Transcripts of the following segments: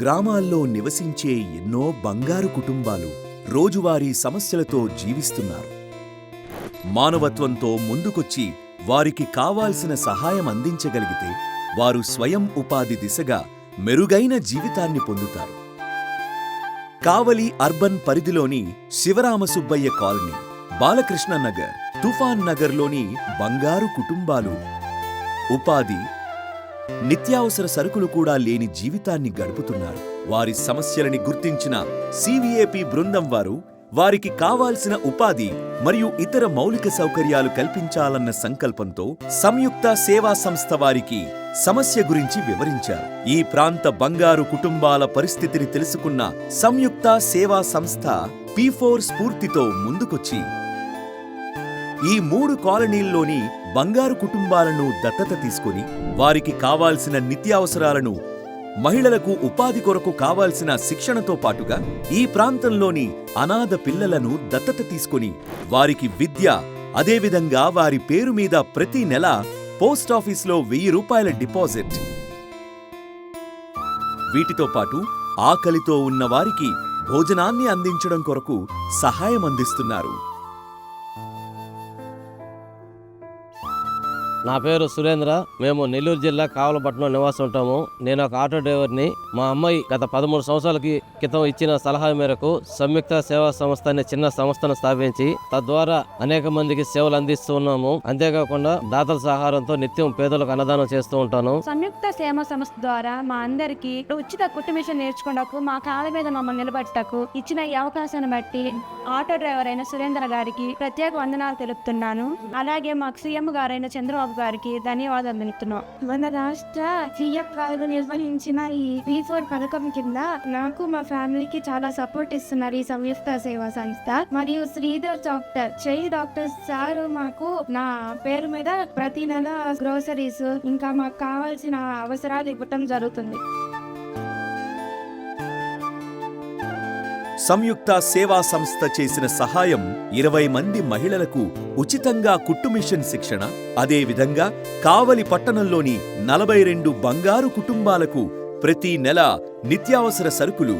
గ్రామాల్లో నివసించే ఎన్నో బంగారు కుటుంబాలు రోజువారీ సమస్యలతో జీవిస్తున్నారు. మానవత్వంతో ముందుకొచ్చి వారికి కావాల్సిన సహాయం అందించగలిగితే వారు స్వయం ఉపాధి దిశగా మెరుగైన జీవితాన్ని పొందుతారు. కావలి అర్బన్ పరిధిలోని శివరామసుబ్బయ్య కాలనీ బాలకృష్ణ నగర్ తుఫాన్ నగర్లోని బంగారు కుటుంబాలు. ఉపాధి నిత్యావసర సరుకులు కూడా లేని జీవితాన్ని గడుపుతున్నారు. వారి సమస్యలని గుర్తించిన సివిఏపి బృందం వారు వారికి కావాల్సిన ఉపాధి మరియు ఇతర మౌలిక సౌకర్యాలు కల్పించాలన్న సంకల్పంతో సంయుక్త సేవా సంస్థ వారికి సమస్య గురించి వివరించారు. ఈ ప్రాంత బంగారు కుటుంబాల పరిస్థితిని తెలుసుకున్న సంయుక్త సేవా సంస్థ పి ఫోర్ స్ఫూర్తితో ముందుకొచ్చి ఈ మూడు కాలనీల్లోని బంగారు కుటుంబాలను దత్తత తీసుకుని వారికి కావాల్సిన నిత్యావసరాలను మహిళలకు ఉపాధి కొరకు కావాల్సిన శిక్షణతో పాటుగా ఈ ప్రాంతంలోని అనాథ పిల్లలను దత్తత తీసుకుని వారికి విద్య అదేవిధంగా వారి పేరు మీద ప్రతి నెల పోస్టాఫీస్లో వెయ్యి రూపాయల డిపాజిట్. వీటితో పాటు ఆకలితో ఉన్న వారికి భోజనాన్ని అందించడం కొరకు సహాయం అందిస్తున్నారు. నా పేరు సురేంద్ర. మేము నెల్లూరు జిల్లా కావలపట్నం నివాసం ఉంటాము. నేను ఒక ఆటో డ్రైవర్ని. మా అమ్మాయి గత పదమూడు సంవత్సరాలకి క్రితం ఇచ్చిన సలహా మేరకు సంయుక్త సేవా సంస్థ అనే చిన్న సంస్థను స్థాపించి తద్వారా అనేక మందికి సేవలు అందిస్తూ ఉన్నాము. అంతేకాకుండా దాతల సహారంతో నిత్యం పేదలకు అన్నదానం చేస్తూ ఉంటాను. సంయుక్త సేవా సంస్థ ద్వారా మా అందరికి ఉచిత కుటుంబిషన్ నేర్చుకున్నకు మా కాళ్ళ మీద మమ్మల్ని నిలబెట్టకు ఇచ్చిన ఈ అవకాశాన్ని బట్టి ఆటో డ్రైవర్ అయిన సురేంద్ర గారికి ప్రత్యేక వందనాలు తెలుపుతున్నాను. అలాగే మాకు సీఎం గారైన చంద్రబాబు గారికి ధన్యవాదాలు తెలుపుతున్నాం. మన రాష్ట్ర సీఎం గారు నిర్వహించిన ఈ పీ ఫోర్ పథకం కింద నాకు మా ఫ్యామిలీకి చాలా సపోర్ట్ ఇస్తున్నారు ఈ సంయుక్త సేవా సంస్థ. మరియు శ్రీధర్ డాక్టర్ చెయ్యి డాక్టర్ సార్ మాకు నా పేరు మీద ప్రతి నెల గ్రోసరీస్ ఇంకా మాకు కావాల్సిన అవసరాలు ఇవ్వటం జరుగుతుంది. సంయుక్త సేవా సంస్థ చేసిన సహాయం ఇరవై మంది మహిళలకు ఉచితంగా కుట్టు మిషన్ శిక్షణ అదేవిధంగా కావలి పట్టణంలోని నలభై రెండు బంగారు కుటుంబాలకు ప్రతి నెల నిత్యావసర సరుకులు.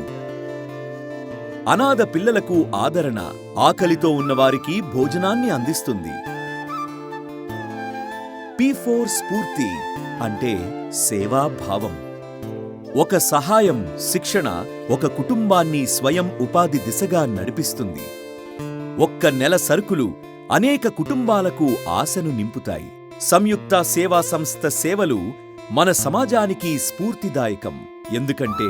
అనాథ పిల్లలకు ఆదరణ ఆకలితో ఉన్నవారికి భోజనాన్ని అందిస్తుంది. పి ఫోర్ స్ఫూర్తి అంటే సేవాభావం ఒక సహాయం శిక్షణ ఒక కుటుంబాన్ని స్వయం ఉపాధి దిశగా నడిపిస్తుంది. ఒక్క నెల సరుకులు అనేక కుటుంబాలకు ఆశను నింపుతాయి. సంయుక్త సేవా సంస్థ సేవలు మన సమాజానికి స్ఫూర్తిదాయకం. ఎందుకంటే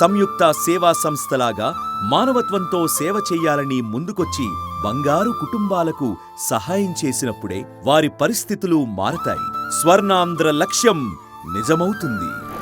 సంయుక్త సేవా సంస్థలాగా మానవత్వంతో సేవ చెయ్యాలని ముందుకొచ్చి బంగారు కుటుంబాలకు సహాయం చేసినప్పుడే వారి పరిస్థితులు మారతాయి. స్వర్ణాంధ్ర లక్ష్యం నిజమవుతుంది.